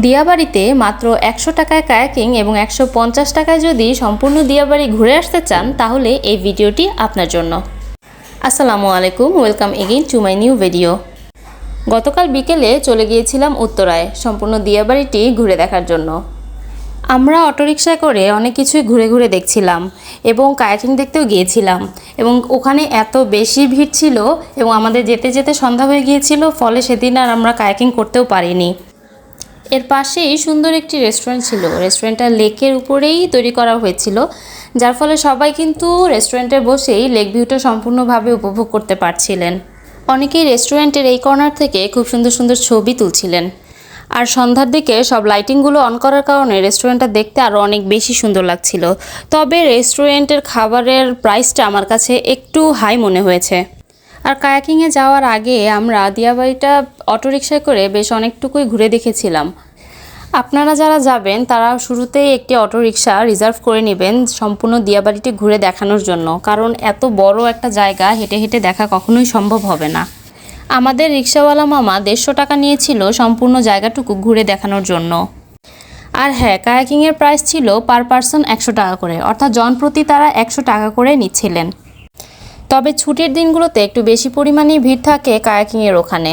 দিয়াবাড়িতে মাত্র একশো টাকায় কায়াকিং এবং একশো পঞ্চাশ টাকায় যদি সম্পূর্ণ দিয়াবাড়ি ঘুরে আসতে চান, তাহলে এই ভিডিওটি আপনার জন্য। আসসালামু আলাইকুম, welcome again to my new video. গতকাল বিকেলে চলে গিয়েছিলাম উত্তরায়, সম্পূর্ণ দিয়াবাড়িটি ঘুরে দেখার জন্য। আমরা অটোরিকশায় করে অনেক কিছুই ঘুরে ঘুরে দেখছিলাম এবং কায়াকিং দেখতেও গিয়েছিলাম এবং ওখানে এত বেশি ভিড় ছিল এবং আমাদের যেতে যেতে সন্ধ্যা হয়ে গিয়েছিল, ফলে সেদিন আর আমরা কায়াকিং করতেও পারিনি। এর পাশেই সুন্দর একটি রেস্টুরেন্ট ছিল। রেস্টুরেন্টটা লেকের উপরেই তৈরি করা হয়েছিল, যার ফলে সবাই কিন্তু রেস্টুরেন্টে বসেই লেক ভিউটা সম্পূর্ণভাবে উপভোগ করতে পারছিলেন। অনেকেই রেস্টুরেন্টের এই কর্নার থেকে খুব সুন্দর সুন্দর ছবি তুলছিলেন। আর সন্ধ্যার দিকে সব লাইটিংগুলো অন করার কারণে রেস্টুরেন্টটা দেখতে আরও অনেক বেশি সুন্দর লাগছিল। তবে রেস্টুরেন্টের খাবারের প্রাইসটা আমার কাছে একটু হাই মনে হয়েছে। আর কায়াকিংয়ে যাওয়ার আগে আমরা দিয়াবাড়িটা অটোরিকশায় করে বেশ অনেকটুকুই ঘুরে দেখেছিলাম। আপনারা যারা যাবেন, তারা শুরুতেই একটি অটোরিকশা রিজার্ভ করে নেবেন সম্পূর্ণ দিয়াবাড়িটি ঘুরে দেখানোর জন্য। কারণ এত বড় একটা জায়গা, হেঁটে হেঁটে দেখা কখনোই সম্ভব হবে না। আমাদের রিক্সাওয়ালা মামা দেড়শো টাকা নিয়েছিল সম্পূর্ণ জায়গাটুকু ঘুরে দেখানোর জন্য। আর হ্যাঁ কায়াকিংয়ের প্রাইস ছিল পার পার্সন একশো টাকা করে। অর্থাৎ জনপ্রতি তারা একশো টাকা করে নিচ্ছিলেন। তবে ছুটির দিনগুলোতে একটু বেশি পরিমাণেই ভিড় থাকে কায়াকিংয়ের ওখানে।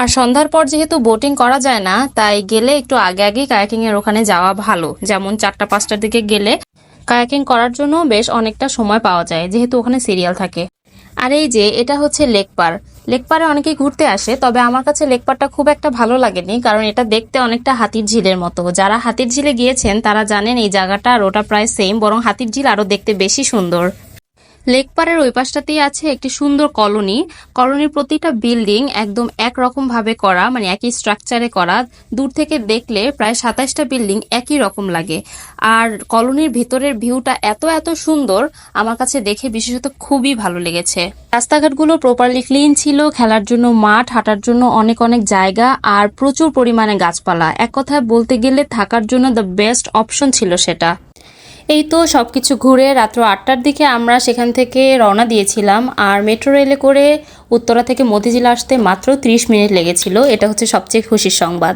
আর সন্ধ্যার পর যেহেতু বোটিং করা যায় না, তাই গেলে একটু আগে আগেই কায়াকিংয়ের ওখানে যাওয়া ভালো। যেমন চারটা, পাঁচটার দিকে গেলে কায়াকিং করার জন্য বেশ অনেকটা সময় পাওয়া যায়, যেহেতু ওখানে সিরিয়াল থাকে। আর এই যে, এটা হচ্ছে লেক পার লেক পারে অনেকেই ঘুরতে আসে, তবে আমার কাছে লেক পারটা খুব একটা ভালো লাগেনি, কারণ এটা দেখতে অনেকটা হাতির ঝিলের মতো। যারা হাতির ঝিলে গিয়েছেন, তারা জানেন এই জায়গাটা আর ওটা প্রায় সেম বরং হাতির ঝিল আরও দেখতে বেশি সুন্দর। লেক পাড়ের ওই পাশটাতেই আছে একটি সুন্দর কলোনি। কলোনির প্রতিটা বিল্ডিং একদম একরকম ভাবে করা মানে একই স্ট্রাকচারে করা। দূর থেকে দেখলে প্রায় সাতাশটা বিল্ডিং একই রকম লাগে। আর কলোনির ভেতরের ভিউটা এত এত সুন্দর, আমার কাছে দেখে বিশেষত খুবই ভালো লেগেছে। রাস্তাঘাটগুলো প্রপারলি ক্লিন ছিল, খেলার জন্য মাঠ, হাঁটার জন্য অনেক অনেক জায়গা, আর প্রচুর পরিমাণে গাছপালা। এক কথায় বলতে গেলে থাকার জন্য দ্য বেস্ট অপশন ছিল সেটা। এই তো সব কিছু ঘুরে রাত্র আটটার দিকে আমরা সেখান থেকে রওনা দিয়েছিলাম। আর মেট্রো রেলে করে উত্তরা থেকে মতিঝিল আসতে মাত্র 30 মিনিট লেগেছিল। এটা হচ্ছে সবচেয়ে খুশির সংবাদ।